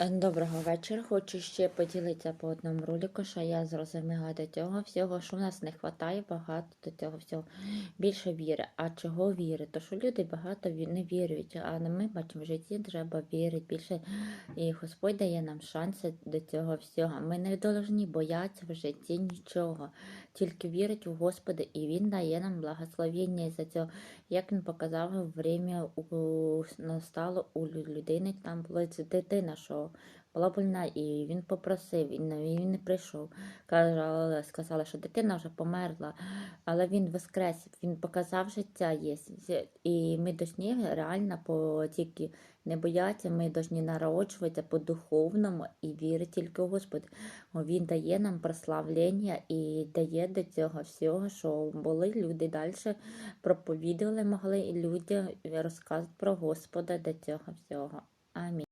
Доброго вечора. Хочу ще поділитися по одному ролику, що я зрозуміла до цього всього, що в нас не вистачає багато до цього всього. Більше віри. А чого віри? То що люди багато не вірують, а ми бачимо в житті треба вірити більше. І Господь дає нам шанси до цього всього. Ми не повинні боятися в житті нічого, тільки вірити в Господа, і Він дає нам благословення за цього. Як він показав, время настало у людини, там була дитина, що була больна, і він попросив, і він не прийшов. Казали, сказали, що дитина вже померла, але він воскрес, він показав життя є. І ми повинні реально по тільки не боятися, ми повинні народжуватися по-духовному і вірити тільки в Господа. Бо Він дає нам прославлення і дає до цього всього, що були люди далі проповідували, могли і люди розказувати про Господа до цього всього. Амінь.